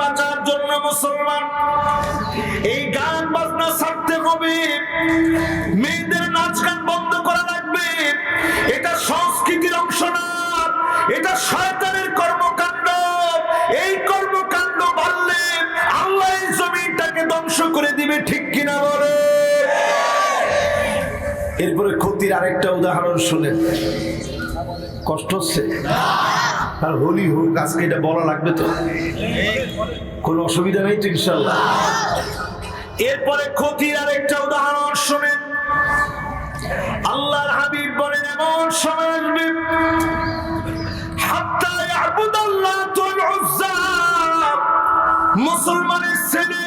বাঁচার জন্য মুসলমান। এই গান বাজনা ছাড়তে হবে। মেয়েদের নাচ গান বন্ধ করা লাগবে। এটা সংস্কৃতির অংশ না। এটা শয়তানের কর্মকাণ্ড। এই কর্মকাণ্ড বাড়লে আল্লাহ জমিটাকে ধ্বংস করে দিবে, ঠিক কিনা বলে? এরপরে ক্ষতির আরেকটা উদাহরণ শুনে কষ্ট হচ্ছে? আর হোলি হোক, আজকে এটা বলা লাগবে তো? কোনো অসুবিধা নেই তো ইনশাল্লাহ এরপরে ক্ষতির আরেকটা উদাহরণ শুনেন। আল্লাহর হাবিব বলেন, এমন সময় আসবে মুসলমানের ছেলে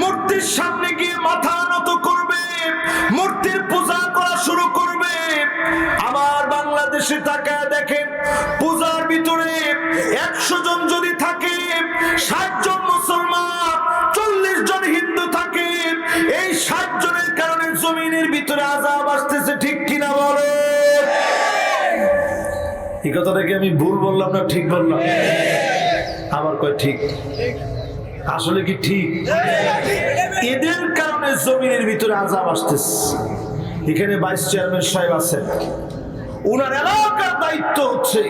মূর্তির সামনে গিয়ে মাথা নত করবে, মূর্তির পূজা করা শুরু করবে। আবার বাংলাদেশে তাকায় দেখেন, পূজার ভিতরে একশো জন যদি থাকে ষাট জন মুসলমান, চল্লিশ জন হিন্দু থাকে। এই ষাট জনের কারণে জমিনের ভিতরে আজাব আসতেছে, ঠিক কিনা বলে? এই কথাটাকে আমি ভুল বললাম না ঠিক বললাম? আবার কয় ঠিক। আসলে কি ঠিক? এদের কারণে জমিনের ভিতরে আজাব আসতেছে। এখানে ভাইস চেয়ারম্যান সাহেব আছেন। ওনার এলাকার দায়িত্ব হচ্ছে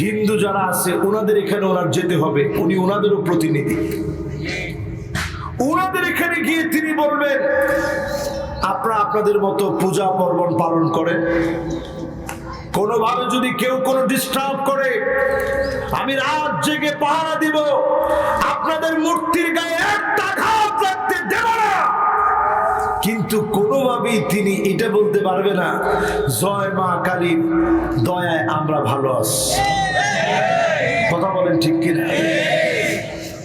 হিন্দু যারা আছে, ওনাদের এখানে ওনার যেতে হবে। উনি ওনাদেরও প্রতিনিধি। ওনাদের এখানে গিয়ে তিনি বলবেন, আপনারা আপনাদের মতো পূজা পার্বণ পালন করেন। কোনোভাবে যদি কেউ কোনো ডিস্টার্ব করে, আমি রাত জেগে পাহারা দিব। আপনাদের মূর্তির গায়ে একটা ঘাত রাখতে দেব না। কিন্তু কোনোভাবেই তিনি এটা বলতে পারবে না, জয় মা কালীর দয়ায় আমরা ভালো আছি। কথা বলেন ঠিক কিনা?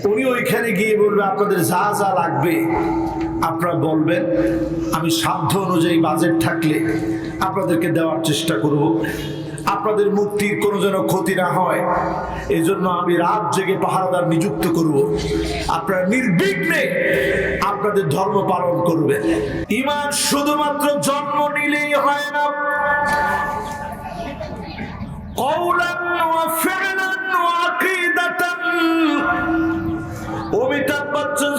উনি ওইখানে গিয়ে বলবে, আপনাদের যা যা লাগবে, আপনারা বলবেন। আমি সাধ্য অনুযায়ী বাজেট থাকলে আপনাদেরকে দেওয়ার চেষ্টা করব। আপনাদের মুক্তির কোনো যেন ক্ষতি না হয় এই জন্য আমি রাত জেগে পাহারাদার নিযুক্ত করব। আপনারা নির্বিঘ্নে আপনাদের ধর্ম পালন করবে ইমান শুধুমাত্র জন্ম নিলেই হয় না। অমিতাভ বচ্চন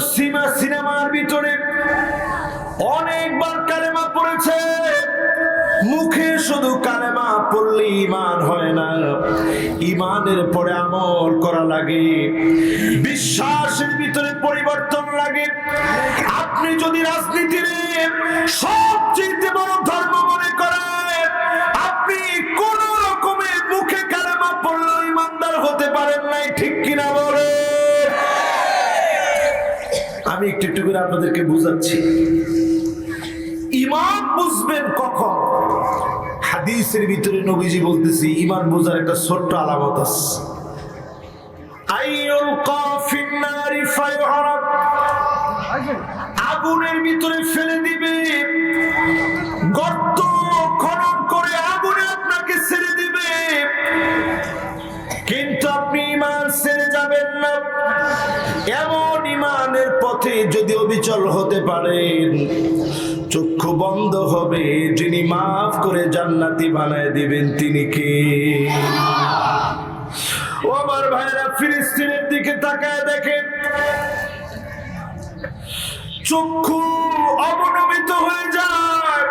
সিনেমার ভিতরে অনেকবার কালেমা পড়েছে মুখে শুধু কালেমা পড়লে ইমান হয় না। ইমানের পরে আমল করা লাগে। বিশ্বাসের ভিতরে পরিবর্তন লাগে। আপনি যদি রাজনীতির সবচেয়ে বড় ধর্ম মনে করেন, আপনি কোন রকমের মুখে কালেমা পড়লেও ইমানদার হতে পারেন নাই, ঠিক কিনা বলে আমি একটু একটু করে আপনাদেরকে বুঝাচ্ছি। ইমান বুঝবেন কখন? হাদিসের ভিতরে নবীজি বলতেছি ইমান বোঝার একটা ছোট্ট আলামত আছে। আগুনের ভিতরে ফেলে দিবে। গর্ত খনন করে আগুনে আপনাকে ছেড়ে দিবে। কিন্তু আপনি ইমান ছেড়ে যাবেন না। এমন ইমানের পথে যদি অবিচল হতে পারেন, চক্ষু বন্ধ হবে। যিনি মাফ করে জান্নাতি বানায় দিবেন, তিনি কে? ও আমার ভাইরা ফিলিস্তিনের দিকে তাকায় দেখেন। চক্ষু অবনমিত হয়ে যায়।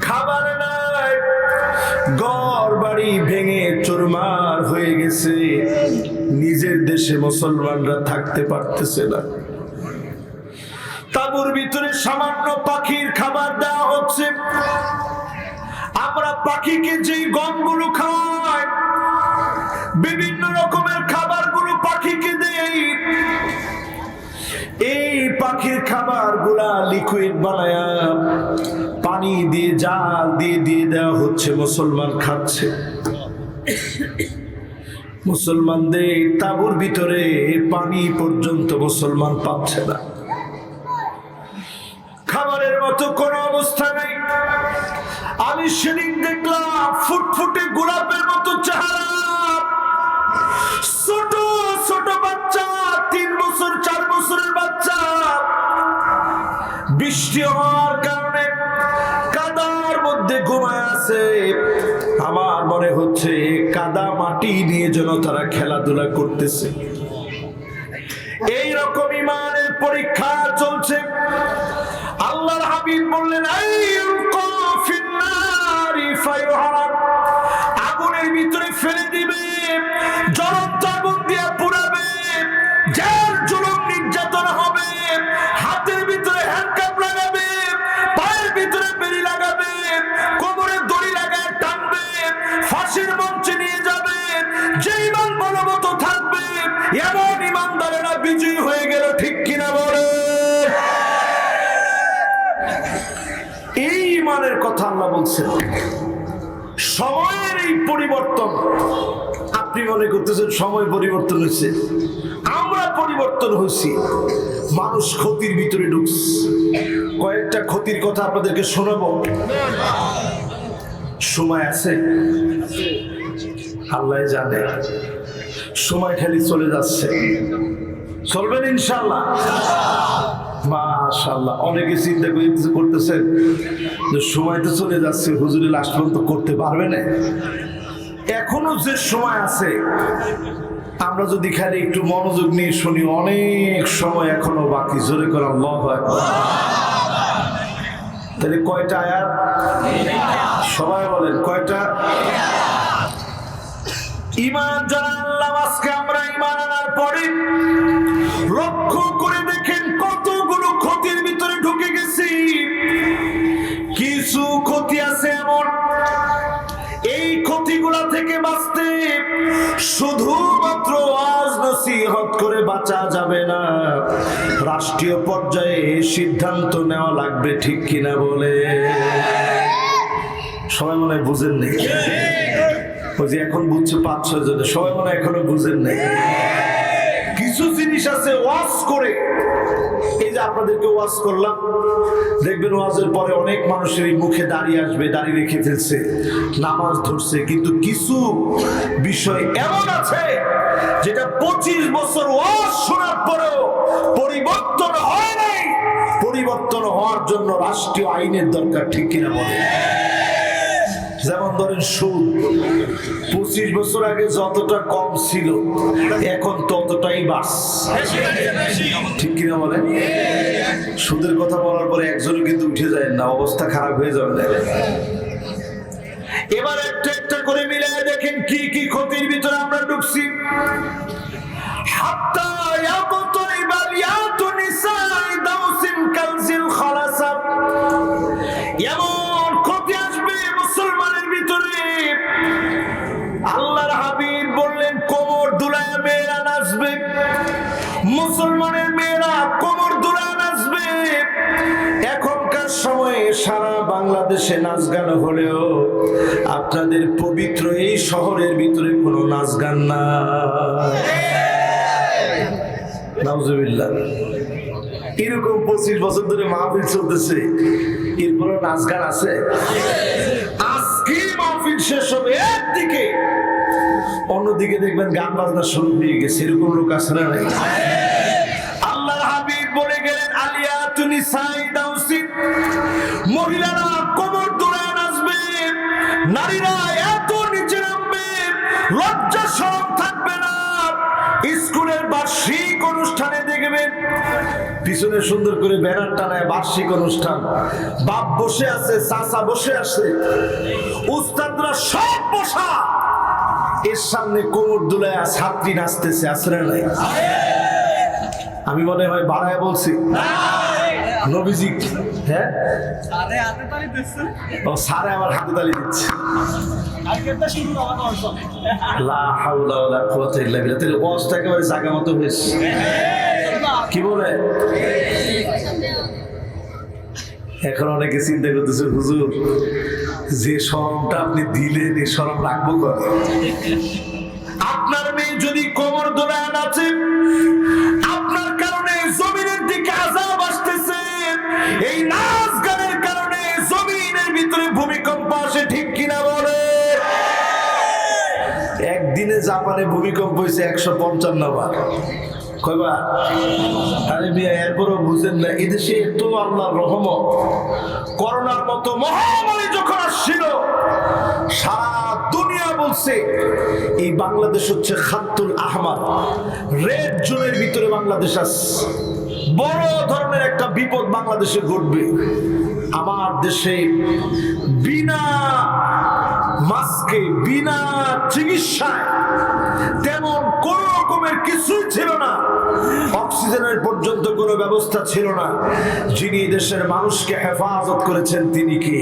খাবার নাই। ঘর বাড়ি ভেঙে চুরমার হয়ে গেছে। নিজের দেশে মুসলমানরা থাকতে পারতেছে না। তাবুর ভিতরে সামান্য পাখির খাবার দেওয়া হচ্ছে। আমরা পাখিকে যেই গমগুলো খাওয়াই, বিভিন্ন রকমের খাবারগুলো পাখিকে দেই। এই পাখির খাবারগুলা লিকুইড বানায়া পানি দিয়ে, জাল দিয়ে দিয়ে দেওয়া হচ্ছে, মুসলমান খাচ্ছে। মুসলমানদের তাবুর ভিতরে পানি পর্যন্ত মুসলমান পাচ্ছে না। খাবারের মতো কোনো অবস্থা নেই। আমি সেদিন দেখলাম ফুটফুটে গোলাপের মতো চেহারা। ছোট ছোট বাচ্চা, তিন বছর, চার বছরের বাচ্চা। বৃষ্টি হওয়ার মনে হচ্ছে কাদা মাটি নিয়ে যেন তারা খেলাধুলা করতেছে। এই রকম ইমানের পরীক্ষা চলছে। আল্লাহর হাবিব বললেন এই ইমানের কথা আল্লাহ বলছেন। সময়ের এই পরিবর্তন, আপনি মনে করতেছেন সময় পরিবর্তন হয়েছে। আমরা পরিবর্তন হয়েছি। মানুষ ক্ষতির ভিতরে ঢুকছে। কয়েকটা ক্ষতির কথা আপনাদেরকে শোনাবো। সময় আছে? আল্লাহ জানে। সময় খালি চলে যাচ্ছে। চলবেন ইনশাল্লাহ অনেকে চিন্তা করে- করতেছেন, যে সময় তো চলে যাচ্ছে হুজুরি লাস্ট পর্যন্ত করতে পারবে না। এখনও যে সময় আছে, আমরা যদি খালি একটু মনোযোগ নিয়ে শুনি, অনেক সময় এখনও বাকি। জোরে করা লভ হয় তাহলে কয়টা আয়াত? সবাই বলেন, কয়টা? ইমান আজকে আমরা ইমান আনার পরে লক্ষ্য করে দেখেন শুধুমাত্র আজ নসিহত করে বাঁচা যাবে না। রাষ্ট্রীয় পর্যায়ে সিদ্ধান্ত নেওয়া লাগবে, ঠিক কিনা বলে? সবাই মনে বুঝেন নেই ওই যে এখন বুঝছে পাঁচ ছয় জনে, সবাই মনে এখনও বুঝেন নেই কিছু জিনিস আছে ওয়াজ করে। এই যে আপনাদেরকে ওয়াজ করলাম, দেখবেন ওয়াজের পরে অনেক মানুষের মুখে দাঁড়িয়ে আসবে দাঁড়িয়ে রেখে ফেলছে, নামাজ ধরছে, কিন্তু কিছু বিষয় এমন আছে যেটা পঁচিশ বছর ওয়াজ শোনার পরেও পরিবর্তন হয় নাই। পরিবর্তন হওয়ার জন্য রাষ্ট্রীয় আইনের দরকার, ঠিক কিনা বলে যেমন ধরেন সুদ, পঁচিশ বছর আগে যতটা কম ছিল, এখন বাস ঠিক কিনা বলে সুদের কথা বলার পরে একজন কিন্তু উঠে যায় না, অবস্থা খারাপ হয়ে যাবে। এবার একটা একটা করে মিলে দেখেন কি কি ক্ষতির ভিতরে আমরা ঢুকছি। হাত্তা নাউজুবিল্লাহ। এরকম পঁচিশ বছর ধরে মাহফিল চলতেছে। এরপরে নাচ গান আছে। আজকে মাহফিল শেষ হবে একদিকে। অন্যদিকে দেখবেন গান বাজনা শুরু হয়ে গেছে। এরকম লোক আছে না নাই? আল্লাহর হাবিব বলে গেলেন, আলিয়া তুমি মহিলারা কোমর দোড়ায় নাচবে। নারীরা লজ্জা সরম থাকবে না। স্কুলের বার্ষিক অনুষ্ঠানে দেখবেন পিছনে সুন্দর করে ব্যানার টানায় বার্ষিক অনুষ্ঠান। বাপ বসে আছে চাচা বসে আছে। উস্তাদরা সব বসা। এর সামনে কোমর দুলায় ছাত্রী নাচতেছে আসলে নাই? আমি মনে হয় বাড়ায় বলছি। নবীজি হ্যাঁ? ও সারে আমার হাতে তালি দিচ্ছে। একেবারে মতো কি বলে? এখন অনেকে চিন্তা করতেছে হুজুর যে শরমটা আপনি দিলেন এই শরম রাখব আপনার মেয়ে যদি কোমর দোলায় নাচে আপনার কারণে জমিনের দিকে আজাব আসতেছে। এই জাপানে ভূমিকম্প হয়েছে একশো পঞ্চান্ন বার। মিয়া বুঝেন না, এদেশে রহমত। করোনার মতো মহামারী যখন আসছিল দুনিয়া বলছে, এই বাংলাদেশ হচ্ছে রেড জোনের ভিতরে বাংলাদেশ আছে। বড় ধরনের একটা বিপদ বাংলাদেশে ঘটবে। আমার দেশে বিনা মাস্কে, বিনা চিকিৎসায় তেমন কোন রকমের কিছুই ছিল না। অক্সিজেনের পর্যন্ত কোনো ব্যবস্থা ছিল না। যিনি দেশের মানুষকে হেফাজত করেছেন তিনি কি?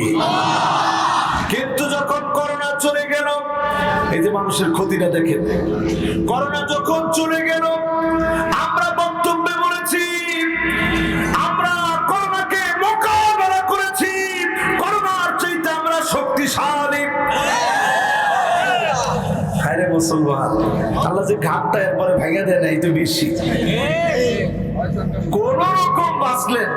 কিন্তু যখন করোনা চলে গেল, এই যে মানুষের ক্ষতিটা দেখেন। করোনা যখন চলে গেল যে ঘাটটা এরপরে ভেঙে দেয় না, এই তো বেশি। কোন রকম বাঁচলেন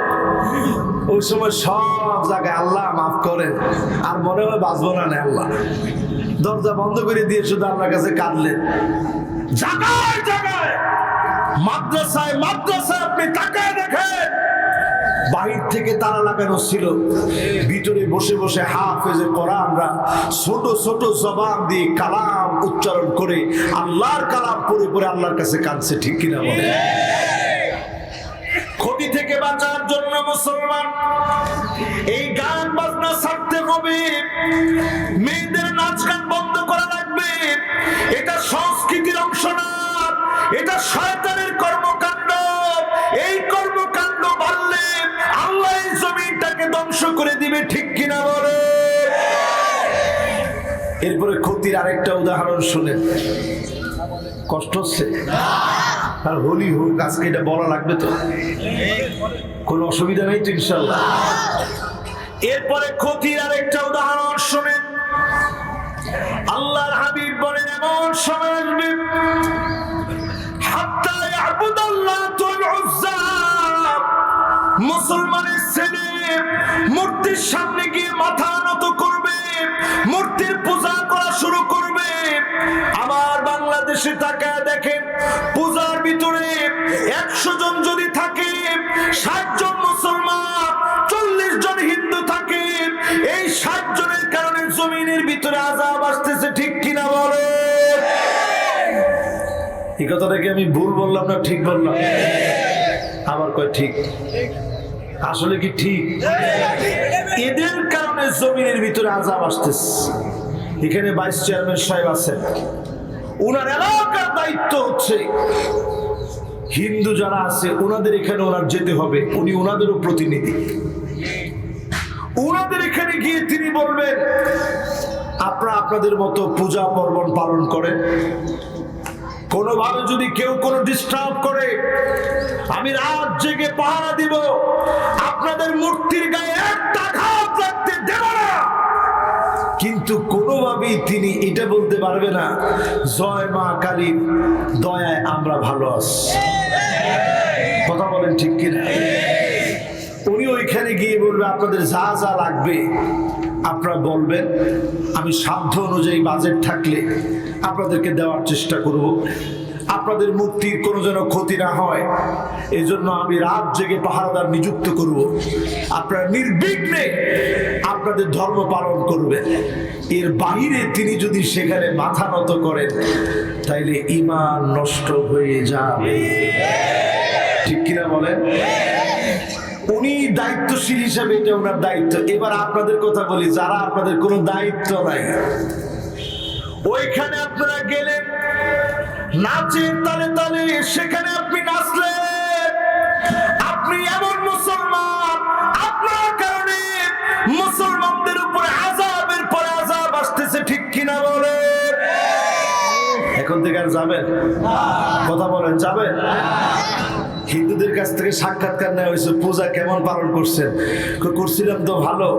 ওই সময় সব জায়গায় আল্লাহ মাফ করেন, আর মনে হয় বাঁচবো না আল্লাহ। দরজা বন্ধ করে দিয়ে শুধু আল্লাহর কাছে কাঁদলেন জায়গায় জায়গায় মাদ্রাসায় মাদ্রাসায় আপনি তাকায় বাহির থেকে তালা লাগানো ছিল। ভিতরে বসে বসে হাফেজে কোরআনরা ছোট ছোট জবান দিয়ে কালাম উচ্চারণ করে আল্লাহর কালাম পড়ে পড়ে আল্লাহর কাছে কাঁদছে, ঠিক কিনা বলে থেকে বাঁচার জন্য মুসলমান, এই গান বাজনা ছাড়তে হবে। মেয়েদের নাচ গান বন্ধ করা লাগবে। এটা সংস্কৃতির অংশ না, এটা শয়তানের কর্মকাণ্ড। এই কর্মকাণ্ড ধ্বংস করে দিবে, ঠিক কিনা বলে? এরপরে ক্ষতির আরেকটা উদাহরণ শুনেন। কষ্ট হচ্ছে? আর হোলি হোক, আজকে এটা বলা লাগবে তো। কোনো অসুবিধা নেই তো ইনশাল্লাহ এরপরে ক্ষতির আরেকটা উদাহরণ শুনেন। আল্লাহর হাবিব বলেন মাথা নত করবে, মূর্তির পূজা করা শুরু করবে। আমার বাংলাদেশে তাকায় দেখেন, পূজার ভিতরে একশো জন যদি থাকে, ষাট জন মুসলমান, চল্লিশ জন হিন্দু থাকে, এই ষাট জনের কারণে জমিনের ভিতরে আজাব আসতেছে, ঠিক কিনা বলে? এই কথাটা কি আমি ভুল বললাম না, ঠিক বললাম? আমার কয় ঠিক? আসলে কি ঠিক? এদের কারণে জমিনের ভিতরে আজাব আসতেছে। এখানে ভাইস চেয়ারম্যান সাহেব আছেন। ওনার এলাকার দায়িত্ব হচ্ছে হিন্দু যারা আছে ওনাদের এখানে ওনার যেতে হবে। উনি ওনাদেরও প্রতিনিধি। ওনাদের এখানে গিয়ে তিনি বলবেন, আপনারা আপনাদের মতো পূজা পার্বণ পালন করেন। কোনোভাবে যদি কেউ কোনো ডিস্টার্ব করে, আমি রাত জেগে পাহারা দিব। আপনাদের মূর্তির গায়ে একটা ঘাত রাখতে দেব না। কিন্তু কোনোভাবেই তিনি এটা বলতে পারবে না, জয় মা কালীর দয়ায় আমরা ভালো আছি। কথা বলেন ঠিক কিনা? উনি ওইখানে গিয়ে বলবে, আপনাদের যা যা লাগবে আপনারা বলবেন, আমি সাধ্য অনুযায়ী বাজেট থাকলে আপনাদেরকে দেওয়ার চেষ্টা করব। আপনাদের মুক্তির কোনো যেন ক্ষতি না হয় এই জন্য আমি রাত জেগে পাহারাদার নিযুক্ত করব। আপনারা নির্বিঘ্নে আপনাদের ধর্ম পালন করবেন। এর বাইরে তিনি যদি সেখানে মাথা নত করেন, তাইলে ইমান নষ্ট হয়ে যাবে। ঠিক কিনা বলেন? উনি দায়িত্বশীল হিসাবে এটা ওনার দায়িত্ব। এবার আপনাদের কথা বলি, যারা আপনাদের কোনো দায়িত্ব নাই। ওইখানে আপনারা গেলেন, নাচের তালে তালে সেখানে আপনি নাচলেন। আপনি এমন মুসলমান, আপনার কারণে মুসলমানদের উপরে আজাবের পরে আজাব আসতেছে, ঠিক কিনা বলেন? এখন থেকে আর যাবেন? কথা বলেন, যাবেন? হিন্দুদের কাছ থেকে সাক্ষাৎকার নেওয়া হয়েছে, পূজা কেমন পালন করছেন? করছিলাম তো ভালো,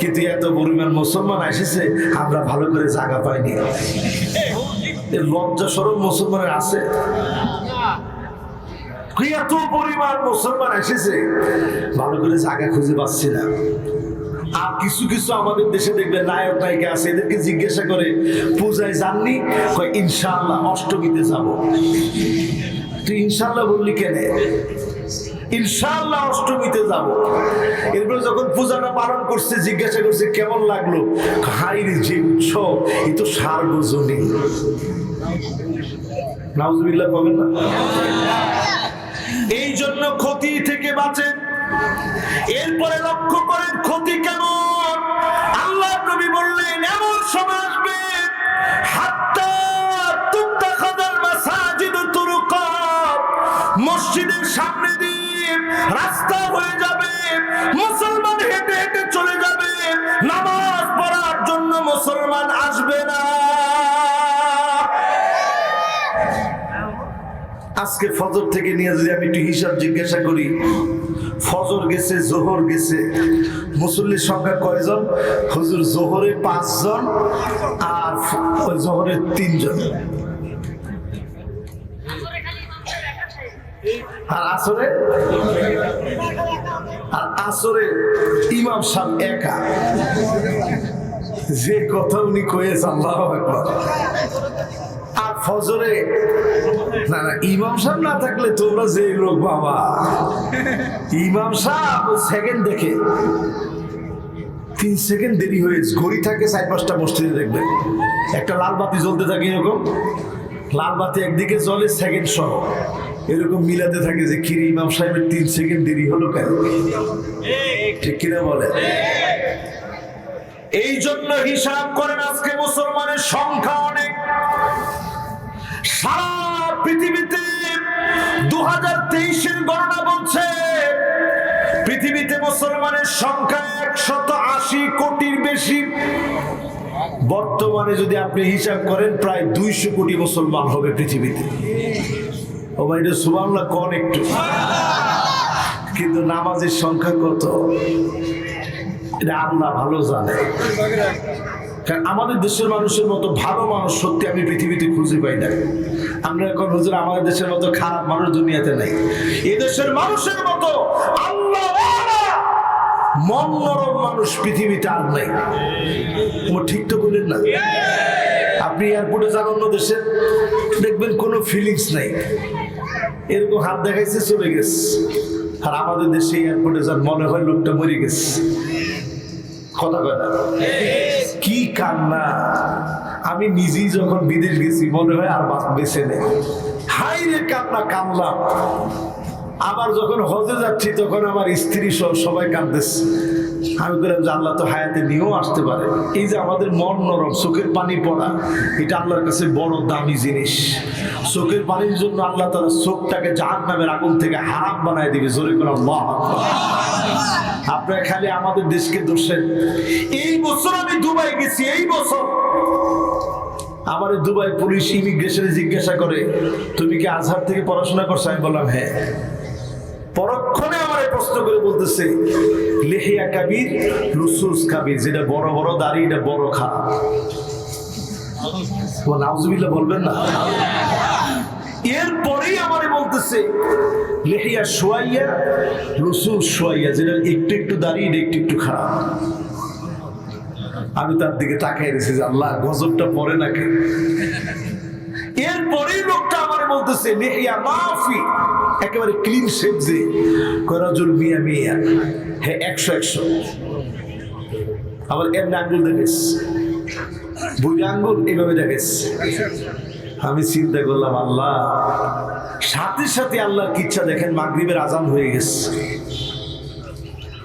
কিন্তু এত পরিমাণ মুসলমান এসেছে, আমরা ভালো করে জায়গা পাইনি। লজ্জা সরব মুসলমানের আছে। এত পরিমাণ মুসলমান এসেছে, ভালো করে জায়গা খুঁজে পাচ্ছি না। আর কিছু কিছু আমাদের দেশে দেখবে নায়ক, নায়িকা আছে, এদেরকে জিজ্ঞাসা করে, পূজায় যাননি? কয়, ইনশাআল্লাহ, অষ্টমীতে যাব। তুই ইনশাআল্লাহ বললি কেন? ইনশাআল্লাহ অষ্টমীতে যাব। এরপরে যখন পূজাটা পালন করছে, জিজ্ঞাসা করছে, কেমন লাগল? হাই রে যে উৎসব এ তো সার্বজনীন। না। এই জন্য ক্ষতি থেকে বাঁচেন। এরপরে লক্ষ্য করেন, ক্ষতি কেমন? আল্লাহ নবী বললেন, এমন সময় আসবে হাত্তা মসজিদের সামনে দিয়ে রাস্তা হয়ে যাবে। মুসলমান হেঁটে হেঁটে চলে যাবে। নামাজ পড়ার জন্য মুসলমান আসবে না। আজকে ফজর থেকে নিয়ে যদি আমি একটু হিসাব জিজ্ঞাসা করি, ফজর গেছে, জোহর গেছে, মুসল্লির সংখ্যা কয়জন? হুজুর, জোহরে পাঁচজন আর জোহরে তিনজন। আর আসরে? আর আসরে ইমাম সাহেব একা। যে কথা উনি কয়েছে, আল্লাহ একবার আর ফজরে? না না, ইমাম সাহেব না থাকলে তোমরা যে লোক বাবা। ইমাম সাহেব সেকেন্ড দেখে। তিন সেকেন্ড দেরি হয়ে ঘড়ি থাকে চার পাঁচটা মসজিদে দেখবেন একটা লাল বাতি জ্বলতে থাকে এরকম। লাল বাতি একদিকে জ্বলে সেকেন্ড সহ। এরকম মিলাতে থাকে যে খিরি ইমাম সাহেবের তিন সেকেন্ড দেরি হলো কেন? ঠিক কিনা বলে? এই জন্য হিসাব করেন আজকে মুসলমানের সংখ্যা অনেক। সারা পৃথিবীতে দু হাজার তেইশের গণনা বলছে, পৃথিবীতে মুসলমানের সংখ্যা একশত আশি কোটির বেশি। বর্তমানে যদি আপনি হিসাব করেন, প্রায় দুইশো কোটি মুসলমান হবে পৃথিবীতে। ও ভাই এটা সুবাংলা একটু? কিন্তু নামাজের সংখ্যা কত? এটা আল্লাহ ভালো জানে। কারণ আমাদের দেশের মানুষের মতো ভালো মানুষ সত্যি আমি পৃথিবীতে খুঁজে পাই না আমরা এখন হুজুর, আমাদের দেশের মতো খারাপ মানুষ দুনিয়াতে নাই। এ দেশের মানুষের মতো আল্লাহ মন নরম মানুষ পৃথিবীতে আর নাই। ঠিক তো বলেন না? আপনি এয়ারপোর্টে যান অন্য দেশে, দেখবেন কোনো ফিলিংস নাই। এরকম হাত দেখাইছে চলে গেছে। আর আমাদের দেশে এয়ারপোর্টে যার মনে হয় লোকটা মরে গেছে। কথা না? কি কান্না। আমি নিজেই যখন বিদেশ গেছি, মনে হয় আর বেছে নেই। হাই রে কান্না কানলাম আবার যখন হজে যাচ্ছি, তখন আমার স্ত্রী সহ সবাই কাঁদতেছে। আমি বললাম যে আল্লাহ তো হায়াতে নিয়েও আসতে পারে। এই যে আমাদের মন নরম, চোখের পানি পড়া, এটা আল্লাহর কাছে বড় দামি জিনিস। চোখের পানির জন্য আল্লাহ তারা চোখটাকে জাহান নামের আগুন থেকে হারাম বানায় দিবে, জোরে করে আপনারা খালি আমাদের দেশকে দোষেন এই বছর আমি দুবাই গেছি, এই বছর। আমার দুবাই পুলিশ ইমিগ্রেশনে জিজ্ঞাসা করে, তুমি কি আজহার থেকে পড়াশোনা করছ? আমি বললাম হ্যাঁ। পরক্ষণে আমার প্রশ্ন করে বলতেছে, লেহিয়া কাবির, লুসুস কাবির, যেটা বড় বড় দাড়ি, এটা বড় খারাপ ও বলবেন না? এরপরেই আমারে বলতেছে, লেহিয়া সোয়াইয়া রসুল সোয়াইয়া, যেটা একটু একটু দাঁড়িয়ে এটা একটু একটু খারাপ আমি তার দিকে তাকাই রেখেছি যে আল্লাহ, গজবটা পরে নাকি? এরপরেই লোকটা আমার বলতেছে, লেহিয়া মাফি একেবারে ক্লিন শেপ যে করাজুল মিয়া মিয়া। হ্যাঁ একশো একশো। আবার এমনি আঙ্গুল দেখিস বুড়ি আঙ্গুল এভাবে দেখিস আমি চিন্তা করলাম, আল্লাহ, সাথে সাথে আল্লাহর ইচ্ছা দেখেন, মাগরিবের আজান হয়ে গেছে।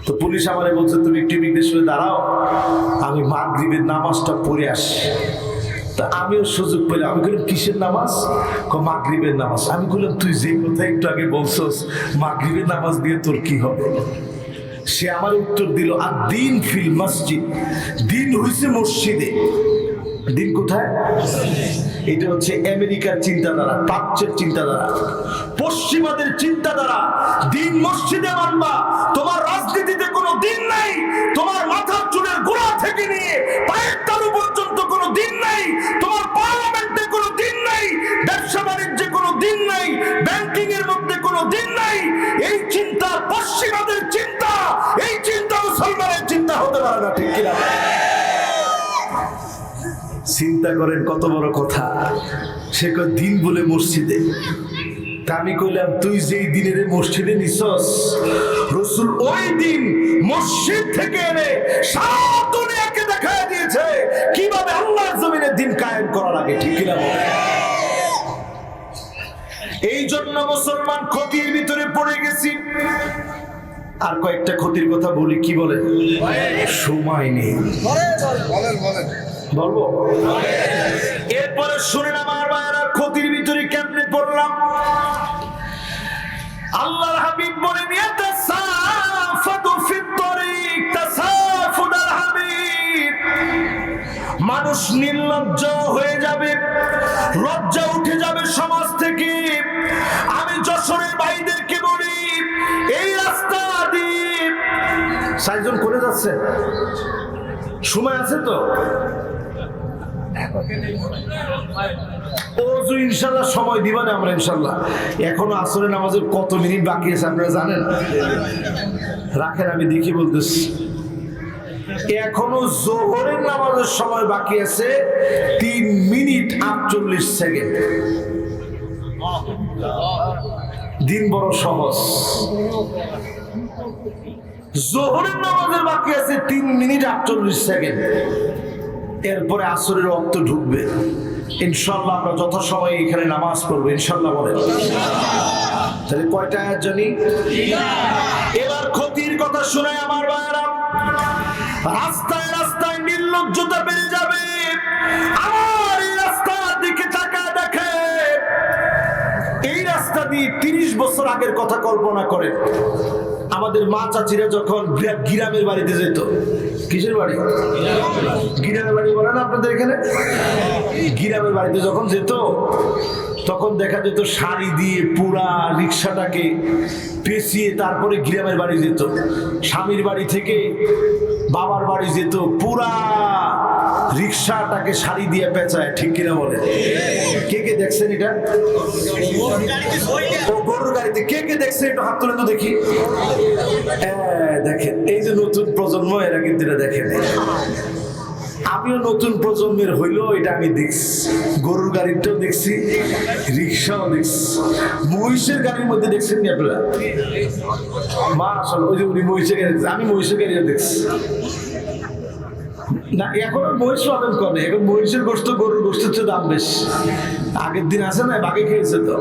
তো পুলিশ আমারে বলছে, তুমি একটু ইমিগ্রেশনে দাঁড়াও। আমি মাগরিবের নামাজটা পড়ে আসি তা আমিও সুযোগ পেলাম। আমি বললাম কিসের নামাজ? মাগরীবের নামাজ। আমি বললাম তুই যে কথা একটু আগে বলছস, মাগরীবের নামাজ দিয়ে তোর কি হবে? সে আমার উত্তর দিল, আর দিন ফিল মসজিদ। দিন হয়েছে মসজিদে। দিন কোথায়? এটা হচ্ছে আমেরিকার চিন্তাধারা প্রাচ্যের চিন্তাধারা। পশ্চিমাদের চিন্তাধারা, দিন মসজিদে মানবা, তোমার রাজনীতিতে কোনো দিন নাই, তোমার মাথার চুলের গোড়া থেকে নিয়ে পায়ের তালু পর্যন্ত কোনো দিন নাই, তোমার পার্লামেন্টে কোনো দিন নাই, ব্যবসা বাণিজ্যে কোনো দিন নাই ব্যাংকিং এর মধ্যে কোনো দিন নাই। এই চিন্তা পশ্চিমাদের চিন্তা, এই চিন্তা মুসলমানের চিন্তা হতে পারে না, ঠিক কিনা? চিন্তা করেন কত বড় কথা। সে দিন বলে মসজিদে। আমি কইলাম, তুই যেই দিনের মসজিদে নিছস, রসুল ওই দিন মসজিদ থেকে এনে সারা দেখায় দিয়েছে, কীভাবে আল্লাহর জমিনে দিন কায়েম করা লাগে ঠিক কিনা এই জন্য মুসলমান ক্ষতির ভিতরে পড়ে গেছি। আর কয়েকটা ক্ষতির কথা বলি, কি বলে? সময় নেই। বলব? এরপরে শুনেন আমার মায়েরা ক্ষতির ভিতরে কেমনে পড়লাম? আল্লাহর হাবিব বলেন মানুষ নির্লজ্জ হয়ে যাবে, লজ্জা উঠে যাবে সমাজ থেকে। আমি যশোরের ভাইদেরকে বলি, এই রাস্তা দিয়ে সাইজন করে যাচ্ছে? সময় আছে তো? ওজু ইনশাল্লাহ সময় দিবা না আমরা ইনশাল্লাহ। এখনও আসরে নামাজের কত মিনিট বাকি আছে আপনারা জানেন? রাখেন, আমি দেখি বলতেছি। এখনও জোহরের নামাজের সময় বাকি আছে তিন মিনিট আটচল্লিশ সেকেন্ড। দিন বড় সহজ। জোহরের নামাজের বাকি আছে তিন মিনিট আটচল্লিশ সেকেন্ড। এরপরে আসরের রক্ত ঢুকবে। ইনশাল্লাহ আমরা যথাসময়ে এখানে নামাজ পড়ব, ইনশাল্লাহ বলেন। তাহলে কয়টা জানি? এবার ক্ষতির কথা শুনে আমার ভাইয়েরা। রাস্তায় রাস্তায় নির্লজ্জতা বেড়ে যাবে। আমার এই রাস্তার দিকে তাকায় দেখে। এই রাস্তা দিয়ে তিরিশ বছর আগের কথা কল্পনা করে আমাদের মা চাচিরা যখন গ্রা- গ্রামের বাড়িতে যেত। কিসের বাড়ি? গ্রামের বাড়ি বলে না আপনাদের এখানে? গ্রামের বাড়িতে যখন যেত তখন দেখা যেত শাড়ি দিয়ে পুরা রিক্সাটাকে পেঁচিয়ে তারপরে গ্রামের বাড়ি যেত। স্বামীর বাড়ি থেকে বাবার বাড়ি যেত। পুরা রিক্সাটাকে শাড়ি দিয়ে পেঁচায় ঠিক কিনা বলে কে কে দেখছেন এটা? গরুর গাড়িতে কে কে দেখছে একটু হাত তুলে তো দেখি। হ্যাঁ, দেখেন এই যে নতুন প্রজন্ম এরা কিন্তু এটা দেখেন আমিও নতুন প্রজন্মের হইলেও এটা আমি দেখছি। গরুর গাড়িটাও দেখছি, রিক্সাও দেখছি। মহিষের গাড়ির মধ্যে দেখছেন নি আপনারা? মা আসলে ওই যে উনি মহিষের গাড়ি আমি মহিষের গাড়িও দেখছি। না, এখন মহিষ পালন করে এখন মহিষের গোস্ত গরুর গোস্তের চেয়ে দাম বেশি। আগের দিন আছে না বাগে খেয়েছে তো।